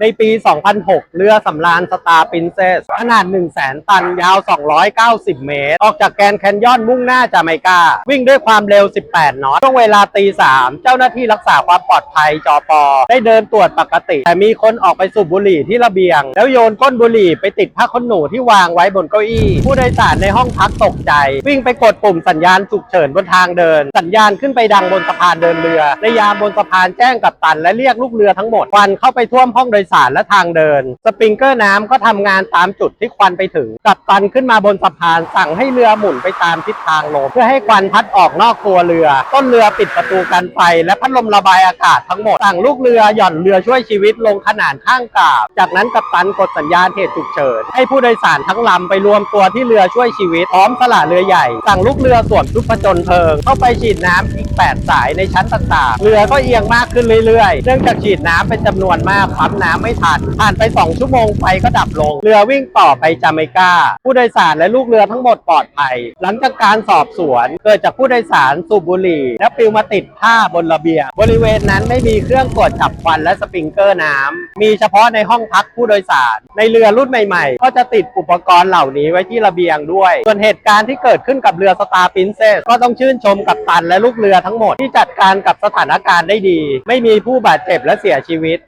ในปี 2006 เรือสำราญสตาร์ปินเซส ขนาด 1 0 0 0 0แตัน ยาว 290 เมตร ออกจากแกนแคนยอนมุ่งหน้าจาเมกา วิ่งด้วยความเร็ว 18นอตช่วงเวลาตี 3 เจ้าหน้าที่รักษาความปลอดภัยจอปอ ได้เดินตรวจปกติ แต่มีคนออกไปสูบบุหรี่ที่ระเบียง แล้วโยนก้นบุหรี่ไปติดผ้าขนหนูที่วางไว้บนเก้าอี้ ผู้โดยสารในห้องพักตกใจ วิ่งไปกดปุ่มสัญญาณฉุกเฉินบนทางเดิน สัญญาณขึ้นไปดังบนสะพานเดินเรือในยามบนสะพานแจ้งกับตัน และเรียกลูกเรือทั้งหมดควันเข้าไปท่วมห้องโดยสารและทางเดิน สปริงเกอร์น้ำก็ทำงานตามจุดที่ควันไปถึงกัปตันขึ้นมาบนสะพานสั่งให้เรือหมุนไปตามทิศทางลมเพื่อให้ควันพัดออกนอกตัวเรือ ต้นเรือปิดประตูกันไฟ และพัดลมระบายอากาศทั้งหมดสั่งลูกเรือหย่อนเรือช่วยชีวิตลงขนานข้างกาบ จากนั้นกัปตันกดสัญญาณเหตุฉุกเฉินให้ผู้โดยสารทั้งลำไปรวมตัวที่เรือช่วยชีวิตพร้อมสละเรือใหญ่ สั่งลูกเรือสวมชุดผจญเพลิง เข้าไปฉีดน้ำอี 8 สายในชั้นต่างๆ เรือก็เอียงมากขึ้นเรื่อยๆ เนื่องจากฉีดน้ำเป็นจำนวนมากปั๊มน้ำไม่ทัน ผ่านไป 2 ชั่วโมงไฟก็ดับลง เรือวิ่งต่อไปจาเมกา ผู้โดยสารและลูกเรือทั้งหมดปลอดภัย หลังจากการสอบสวน เกิดจากผู้โดยสารสูบบุหรี่ และปลิวมาติดผ้าบนระเบียง บริเวณนั้นไม่มีเครื่องตรวจจับควันและสปริงเกอร์น้ำมีเฉพาะในห้องพักผู้โดยสาร ในเรือรุ่นใหม่ ๆ ก็จะติดอุปกรณ์เหล่านี้ไว้ที่ระเบียงด้วย ส่วนเหตุการณ์ที่เกิดขึ้นกับเรือสตาร์ปินเซสก็ต้องชื่นชมกับตันและลูกเรือทั้งหมดที่จัดการกับสถานการณ์ได้ดี ไม่มีผู้บาดเจ็บและเสียชีวิต